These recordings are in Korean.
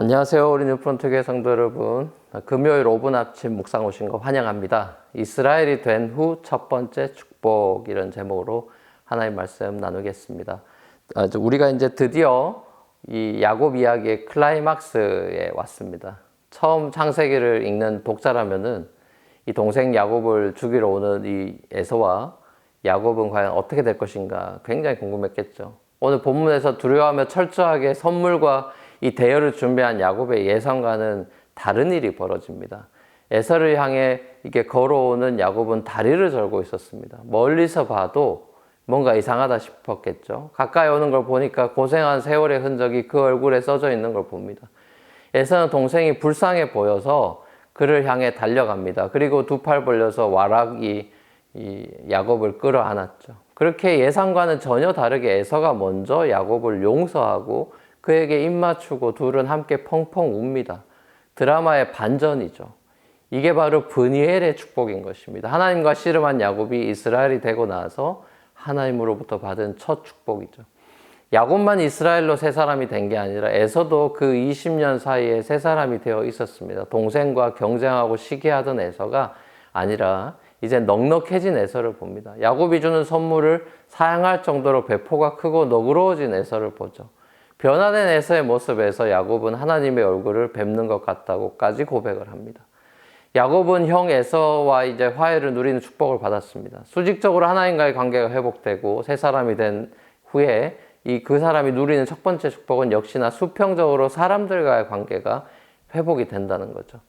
안녕하세요. 뉴프런트 교회 성도 여러분. 금요일 5분 아침 묵상 오신 거 환영합니다. 이스라엘이 된 후 첫 번째 축복 이런 제목으로 하나님 말씀 나누겠습니다. 아, 우리가 이제 드디어 이 야곱 이야기의 클라이막스에 왔습니다. 처음 창세기를 읽는 독자라면은 이 동생 야곱을 죽이러 오는 이 에서와 야곱은 과연 어떻게 될 것인가 굉장히 궁금했겠죠. 오늘 본문에서 두려워하며 철저하게 선물과 이 대여를 준비한 야곱의 예상과는 다른 일이 벌어집니다. 에서를 향해 이렇게 걸어오는 야곱은 다리를 절고 있었습니다. 멀리서 봐도 뭔가 이상하다 싶었겠죠. 가까이 오는 걸 보니까 고생한 세월의 흔적이 그 얼굴에 써져 있는 걸 봅니다. 에서는 동생이 불쌍해 보여서 그를 향해 달려갑니다. 그리고 두 팔 벌려서 와락이 이 야곱을 끌어안았죠. 그렇게 예상과는 전혀 다르게 에서가 먼저 야곱을 용서하고 그에게 입 맞추고 둘은 함께 펑펑 웁니다. 드라마의 반전이죠. 이게 바로 브니엘의 축복인 것입니다. 하나님과 씨름한 야곱이 이스라엘이 되고 나서 하나님으로부터 받은 첫 축복이죠. 야곱만 이스라엘로 새 사람이 된 게 아니라 에서도 그 20년 사이에 새 사람이 되어 있었습니다. 동생과 경쟁하고 시기하던 에서가 아니라 이제 넉넉해진 에서를 봅니다. 야곱이 주는 선물을 사양할 정도로 배포가 크고 너그러워진 에서를 보죠. 변화된 에서의 모습에서 야곱은 하나님의 얼굴을 뵙는 것 같다고까지 고백을 합니다. 야곱은 형 에서와 이제 화해를 누리는 축복을 받았습니다. 수직적으로 하나님과의 관계가 회복되고 새 사람이 된 후에 이 그 사람이 누리는 첫 번째 축복은 역시나 수평적으로 사람들과의 관계가 회복이 된다는 거죠.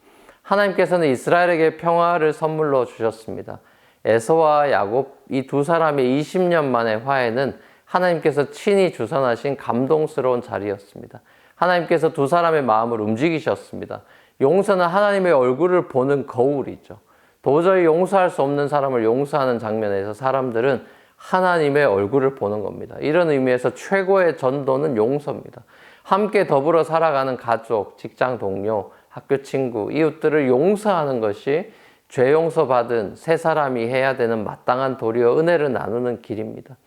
하나님께서는 이스라엘에게 평화를 선물로 주셨습니다. 에서와 야곱 이 두 사람의 20년 만의 화해는 하나님께서 친히 주선하신 감동스러운 자리였습니다. 하나님께서 두 사람의 마음을 움직이셨습니다. 용서는 하나님의 얼굴을 보는 거울이죠. 도저히 용서할 수 없는 사람을 용서하는 장면에서 사람들은 하나님의 얼굴을 보는 겁니다. 이런 의미에서 최고의 전도는 용서입니다. 함께 더불어 살아가는 가족, 직장 동료, 학교 친구, 이웃들을 용서하는 것이 죄 용서받은 새 사람이 해야 되는 마땅한 도리와 은혜를 나누는 길입니다.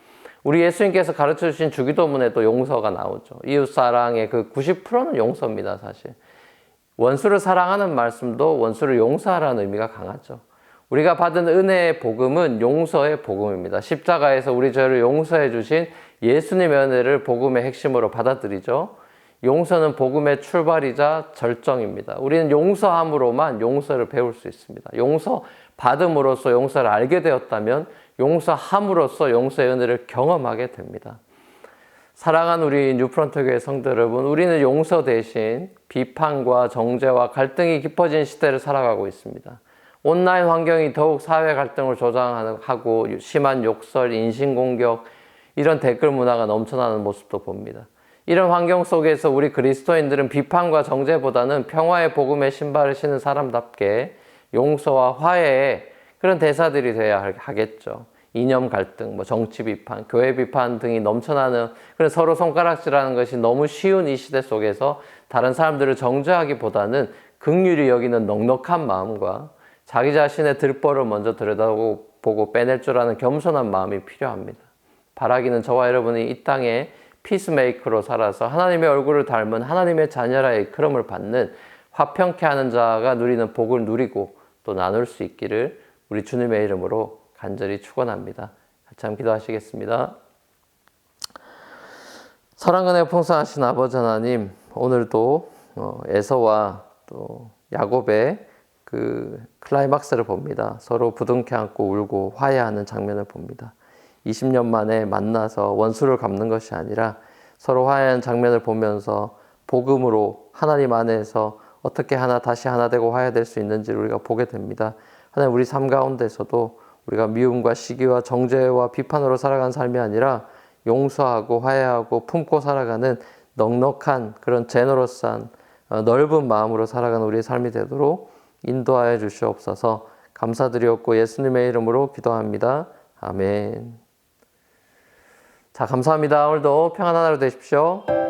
우리 예수님께서 가르쳐 주신 주기도문에도 용서가 나오죠. 이웃 사랑의 그 90%는 용서입니다, 사실. 원수를 사랑하는 말씀도 원수를 용서하라는 의미가 강하죠. 우리가 받은 은혜의 복음은 용서의 복음입니다. 십자가에서 우리 죄를 용서해 주신 예수님의 은혜를 복음의 핵심으로 받아들이죠. 용서는 복음의 출발이자 절정입니다. 우리는 용서함으로만 용서를 배울 수 있습니다. 용서 받음으로써 용서를 알게 되었다면 용서함으로써 용서의 은혜를 경험하게 됩니다. 사랑하는 우리 뉴프런트 교회 성도 여러분, 우리는 용서 대신 비판과 정죄와 갈등이 깊어진 시대를 살아가고 있습니다. 온라인 환경이 더욱 사회 갈등을 조장하고 심한 욕설, 인신공격, 이런 댓글 문화가 넘쳐나는 모습도 봅니다. 이런 환경 속에서 우리 그리스도인들은 비판과 정죄보다는 평화의 복음의 신발을 신은 사람답게 용서와 화해의 그런 대사들이 되어야 하겠죠. 이념 갈등, 뭐 정치 비판, 교회 비판 등이 넘쳐나는 그런 서로 손가락질하는 것이 너무 쉬운 이 시대 속에서 다른 사람들을 정죄하기보다는 극률이 여기는 넉넉한 마음과 자기 자신의 들보를 먼저 들여다보고 빼낼 줄 아는 겸손한 마음이 필요합니다. 바라기는 저와 여러분이 이 땅에 피스메이커로 살아서 하나님의 얼굴을 닮은 하나님의 자녀라의 크럼을 받는 화평케 하는 자가 누리는 복을 누리고 또 나눌 수 있기를 우리 주님의 이름으로 간절히 축원합니다. 같이 한번 기도하시겠습니다. 사랑근의 풍성하신 아버지 하나님, 오늘도 어, 에서와 또 야곱의 그 클라이막스를 봅니다. 서로 부둥켜 안고 울고 화해하는 장면을 봅니다. 20년 만에 만나서 원수를 갚는 것이 아니라 서로 화해하는 장면을 보면서 복음으로 하나님 안에서 어떻게 하나 다시 하나 되고 화해될 수 있는지를 우리가 보게 됩니다. 하나님 우리 삶 가운데서도 우리가 미움과 시기와 정죄와 비판으로 살아가는 삶이 아니라 용서하고 화해하고 품고 살아가는 넉넉한 그런 제너러스한 어, 넓은 마음으로 살아가는 우리의 삶이 되도록 인도하여 주시옵소서 감사드리옵고 예수님의 이름으로 기도합니다. 아멘. 자, 감사합니다. 오늘도 평안한 하루 되십시오.